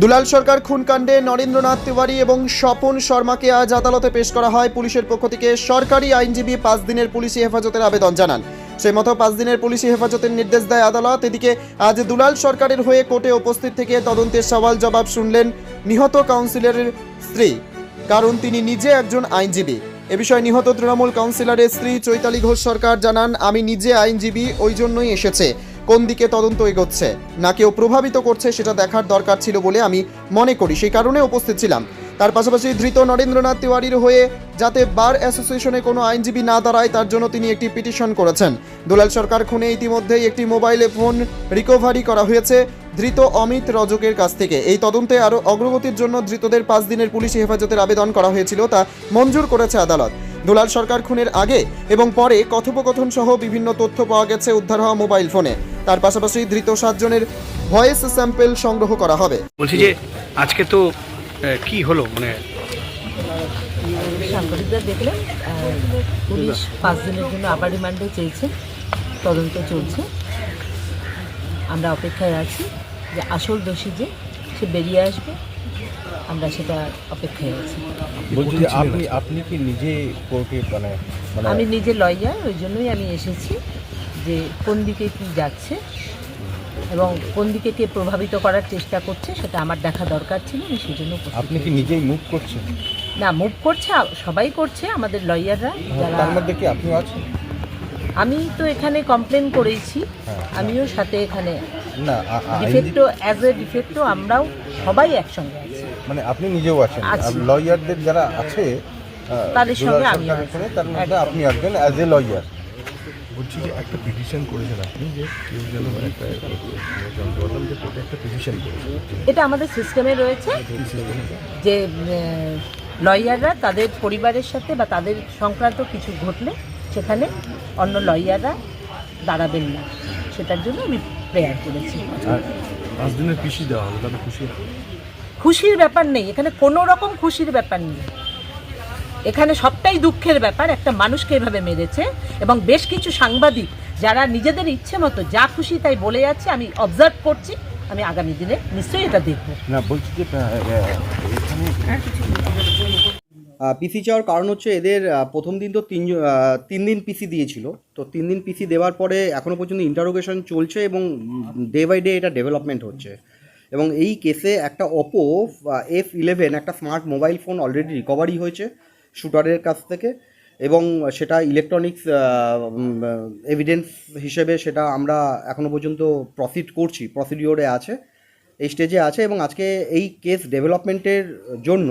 দুলাল সরকার খুনকাণ্ডে নরেন্দ্রনাথ তিওয়ারি এবং স্বপন শর্মাকে আজ আদালতে পেশ করা হয় পুলিশের পক্ষ থেকে। সরকারি আইনজীবী পাঁচ দিনের পুলিশি হেফাজতের আবেদন জানান। সেই মতো পাঁচ দিনের পুলিশি হেফাজতের নির্দেশ দেয় আদালত। এদিকে আজ দুলাল সরকারের হয়ে কোর্টে উপস্থিত থেকে তদন্তের সওয়াল জবাব শুনলেন নিহত কাউন্সিলরের স্ত্রী। কারণ তিনি নিজে একজন আইনজীবী। এ বিষয়ে নিহত তৃণমূল কাউন্সিলরের স্ত্রী চৈতালি ঘোষ সরকার জানান, আমি নিজে আইনজীবী, ওই জন্যই এসেছে। কোন দিকে তদন্ত এগোচ্ছে? না কেউ প্রভাবিত করছে, সেটা দেখার দরকার ছিল বলে আমি মনে করি। সেই কারণে উপস্থিত ছিলাম। তার পাশাপাশি ধৃত নরেন্দ্রনাথ তিওয়ারির হয়ে যাতে বার অ্যাসোসিয়েশনে কোনো আইনজীবী না দাঁড়ায়, তার জন্য তিনি একটি পিটিশন করেছেন। দুলাল সরকার খুনে ইতিমধ্যেই একটি মোবাইলে ফোন রিকভারি করা হয়েছে ধৃত অমিত রজকের কাছ থেকে। এই তদন্তে আরও অগ্রগতির জন্য ধৃতদের পাঁচ দিনের পুলিশি হেফাজতের আবেদন করা হয়েছিল তা মঞ্জুর করেছে আদালত। দুলাল সরকার খুনের আগে এবং পরে কথোপকথন সহ বিভিন্ন তথ্য পাওয়া গেছে উদ্ধার হওয়া মোবাইল ফোনে। তার পাশাপাশি ধৃত সাতজনের ভয়েস স্যাম্পল সংগ্রহ করা হবে। বলছি যে আজকে তো কি হলো মানে? সাংবাদিকরা দেখলেন পুলিশ পাঁচ দিনের জন্য আবার রিমান্ডে চেয়েছে তদন্ত চলছে। আমরা অপেক্ষায় আছি যে আসল দোষী যে সে বেরিয়ে আসবে। আমরা সেটা অপেক্ষায় আছি। বলছি আপনি আপনি কি নিজে কোর্টে মানে মানে আমি নিজে লয়ার ওই জন্যই আমি এসেছি যে কোন দিকে কি যাচ্ছে এবং কোন দিকে কে প্রভাবিত করার চেষ্টা করছে সেটা আমার দেখা দরকার ছিল আমি সেই জন্য আপনি কি নিজেই মুভ করছেন না মুভ করছে সবাই করছে আমাদের লয়াররা যারা তার মধ্যে কি আপনিও আছেন আমি তো এখানে কমপ্লেন করেছি হ্যাঁ। আমিও সাথে এখানে না ডিফেক্টো অ্যাজ এ ডিফেক্টো আমরাও সবাই একসঙ্গে আছি মানে আপনি নিজেও আছেন আছি। লয়ারদের যারা আছে তাদের সঙ্গে আমি আছি। তার মধ্যে আপনি আসবেন অ্যাজ এ লয়ার বলছি যে একটা পিটিশন করেছেন আপনি যে কেউ যেন একটা জানতে পারলাম যে কোর্টে একটা পিটিশন করেছেন এটা আমাদের সিস্টেমে রয়েছে। যে লয়াররা তাদের পরিবারের সাথে বা তাদের সংক্রান্ত কিছু ঘটলে সেখানে অন্য লয়াররা দাঁড়াবেন না। সেটার জন্য আমি প্রেয়ার করেছি। পাঁচ দিনের পিসি দেওয়া হলো তাহলে খুশি? খুশির ব্যাপার নেই। এখানে কোনো রকম খুশির ব্যাপার নেই। এখানে সবটাই দুঃখের ব্যাপার একটা মানুষকে এভাবে মেরেছে এবং বেশ কিছু সাংবাদিক যারা নিজেদের ইচ্ছে মতো যা খুশি তাই বলে যাচ্ছে আমি অবজার্ভ করছি আমি আগামী দিনে নিশ্চয়ই এটা দেখব। না বলছি যে পিসি চাওয়ার কারণ হচ্ছে এদের প্রথম দিন তো তিন তিন দিন পিসি দিয়েছিল। তো তিন দিন পিসি দেওয়ার পরে এখনও পর্যন্ত ইন্টারোগেশন চলছে এবং ডে বাই ডে এটা ডেভেলপমেন্ট হচ্ছে। এবং এই কেসে একটা ওপো এফ ইলেভেন একটা smart mobile phone already recovery হয়েছে। শুটারের কাছ থেকে এবং সেটা ইলেকট্রনিক্স এভিডেন্স হিসেবে সেটা আমরা এখনও পর্যন্ত প্রসিড করছি প্রসিডিওরে আছে, এই স্টেজে আছে এবং আজকে এই কেস ডেভেলপমেন্টের জন্য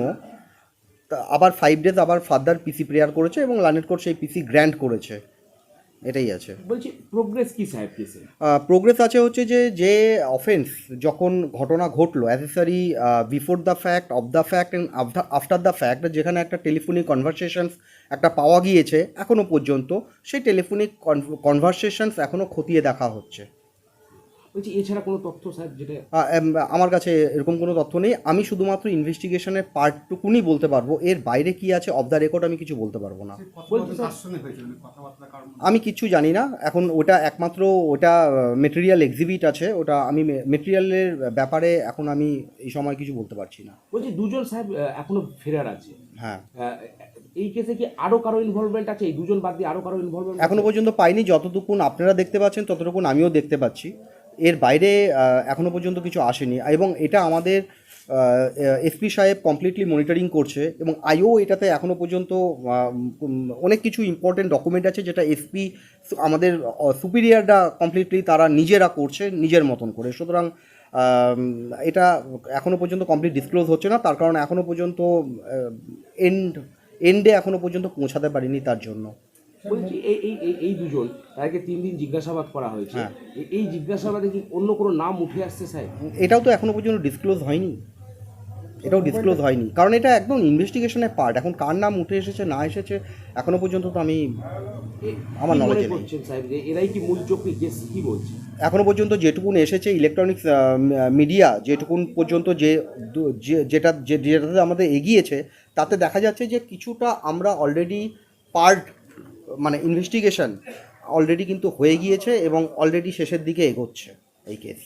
আবার ফাইভ ডেজ আবার ফার্দার পিসি প্রেয়ার করেছে এবং লানেট কোর্ট সেই পিসি গ্র্যান্ট করেছে। এটাই আছে। বলছি প্রোগ্রেস কি সাহেব কেসে প্রোগ্রেস আছে হচ্ছে যে যে অফেন্স যখন ঘটনা ঘটলো accessory before the fact of the fact and after the fact যেখানে একটা টেলিফোনিক কনভারসেশনস একটা পাওয়া গিয়েছে এখনও পর্যন্ত সেই টেলিফোনিক কনভারসেশনস এখনও খতিয়ে দেখা হচ্ছে। বলছি এছাড়া কোনো তথ্য সাহেব যেটা আমার কাছে এরকম কোনো তথ্য নেই। আমি শুধুমাত্র ইনভেস্টিগেশনের পার্টটুকুনি বলতে পারব। এর বাইরে কি আছে অফ দ্য রেকর্ড আমি কিছু বলতে পারব না। আমি কিচ্ছু জানি না। এখন ওটা একমাত্র ওটা মেটেরিয়াল এক্সিবিট আছে। ওটা আমি মেটেরিয়ালের ব্যাপারে এখন আমি এই সময় কিছু বলতে পারছি না। বলছি দুজন সাহেব এখনও ফেরার আছে। হ্যাঁ। এই কেসে কি আরও কারও ইনভলভমেন্ট আছে? এই দুজন বাদ দিয়ে আরও কারও ইনভলভমেন্ট এখনও পর্যন্ত পাইনি। যতটুকুন আপনারা দেখতে পাচ্ছেন ততটুকুন আমিও দেখতে পাচ্ছি। এর বাইরে আহ, এখনও পর্যন্ত কিছু আসেনি। এবং এটা আমাদের এসপি সাহেব কমপ্লিটলি মনিটরিং করছে এবং আইও এটাতে এখনও পর্যন্ত অনেক কিছু ইম্পর্টেন্ট ডকুমেন্ট আছে যেটা এসপি আমাদের সুপিরিয়াররা কমপ্লিটলি তারা নিজেরা করছে নিজের মতন করে। সুতরাং এটা এখনও পর্যন্ত কমপ্লিট ডিসক্লোজ হচ্ছে না। তার কারণ এখনও পর্যন্ত এন্ড এন্ডে এখনও পর্যন্ত পৌঁছাতে পারিনি তার জন্য। বলছি এই এই এই- এই দুজন তাদেরকে তিন দিন জিজ্ঞাসাবাদ করা হয়েছে। হ্যাঁ। এই জিজ্ঞাসাবাদে কি অন্য কোনো নাম উঠে আসছে সাহেব এটাও তো এখনও পর্যন্ত ডিসক্লোজ হয়নি। এটাও ডিসক্লোজ হয়নি। কারণ এটা একদম ইনভেস্টিগেশনের পার্ট এখন কার নাম উঠে এসেছে না এসেছে এখনও পর্যন্ত তো আমি আমার নলেজে নেই। এরাই কি মূল চক্রী কেস কি বলছে? এখনও পর্যন্ত যেটুকুন এসেছে ইলেকট্রনিক্স মিডিয়া যেটুকুন পর্যন্ত যে যেটা যে- যেটাতে আমাদের এগিয়েছে তাতে দেখা যাচ্ছে যে কিছুটা আমরা অলরেডি পার্ট মানে ইনভেস্টিগেশন অলরেডি কিন্তু হয়ে গিয়েছে এবং অলরেডি শেষের দিকে এগোচ্ছে এই কেস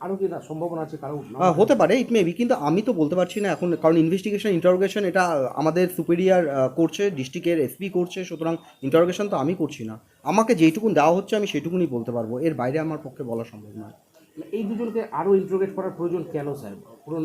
আরও কি না সম্ভাবনা আছে কারও? নাম? হতে পারে ইট মেবি কিন্তু আমি তো বলতে পারছি না এখন কারণ ইনভেস্টিগেশন ইন্টারোগেশন এটা আমাদের সুপেরিয়ার করছে ডিস্ট্রিক্টের এসপি করছে সুতরাং ইন্টারোগেশন তো আমি করছি না। আমাকে যেইটুকুন দেওয়া হচ্ছে আমি সেটুকুনি বলতে পারব এর বাইরে আমার পক্ষে বলা সম্ভব নয়। এই দুজনকে আরও ইন্টারোগেট করার প্রয়োজন কেন স্যার? পুরো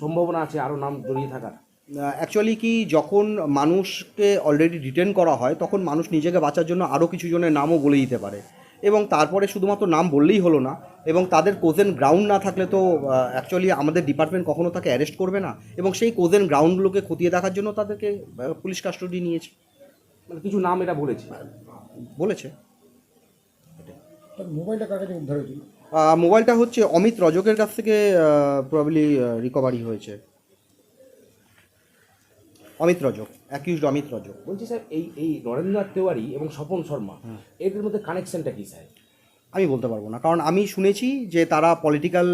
সম্ভাবনা আছে আরও নাম জড়িয়ে থাকার? অ্যাকচুয়ালি কি যখন মানুষকে অলরেডি ডিটেন করা হয় তখন মানুষ নিজেকে বাঁচার জন্য আরও কিছু জনের নামও বলে দিতে পারে। এবং তারপরে শুধুমাত্র নাম বললেই হলো না এবং তাদের কোজেন গ্রাউন্ড না থাকলে তো অ্যাকচুয়ালি আমাদের ডিপার্টমেন্ট কখনো তাকে অ্যারেস্ট করবে না এবং সেই কোজেন গ্রাউন্ডগুলোকে খতিয়ে দেখার জন্য তাদেরকে পুলিশ কাস্টডি নিয়েছে। মানে কিছু নাম এটা বলেছে। বলেছে। আহ, মোবাইলটা হচ্ছে অমিত রজকের কাছ থেকে প্রবাবলি রিকভারি হয়েছে। অমিত রজক অ্যাকিউজড অমিত রজক বলছি স্যার এই এই নরেন্দ্রনাথ তেওয়ারি এবং স্বপন শর্মা এদের মধ্যে কানেকশনটা কী স্যার? আমি বলতে পারব না কারণ আমি শুনেছি যে তারা পলিটিক্যাল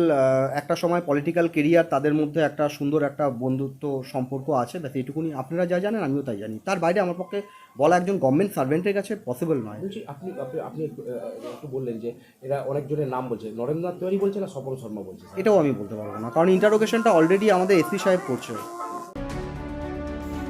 একটা সময় পলিটিক্যাল কেরিয়ার তাদের মধ্যে একটা সুন্দর একটা বন্ধুত্ব সম্পর্ক আছে ব্যাস এইটুকুনি। আপনারা যা জানেন আমিও তাই জানি। তার বাইরে আমার পক্ষে বলা একজন গভর্নমেন্ট সার্ভেন্টের কাছে পসিবল নয়। বলছি আপনি আপনি আপনি একটু, বললেন যে এরা অনেকজনের নাম বলছে নরেন্দ্রনাথ তেওয়ারি বলছে না স্বপন শর্মা বলছে এটাও আমি বলতে পারব না কারণ ইন্টারোগেশনটা অলরেডি আমাদের এসপি সাহেব করছে।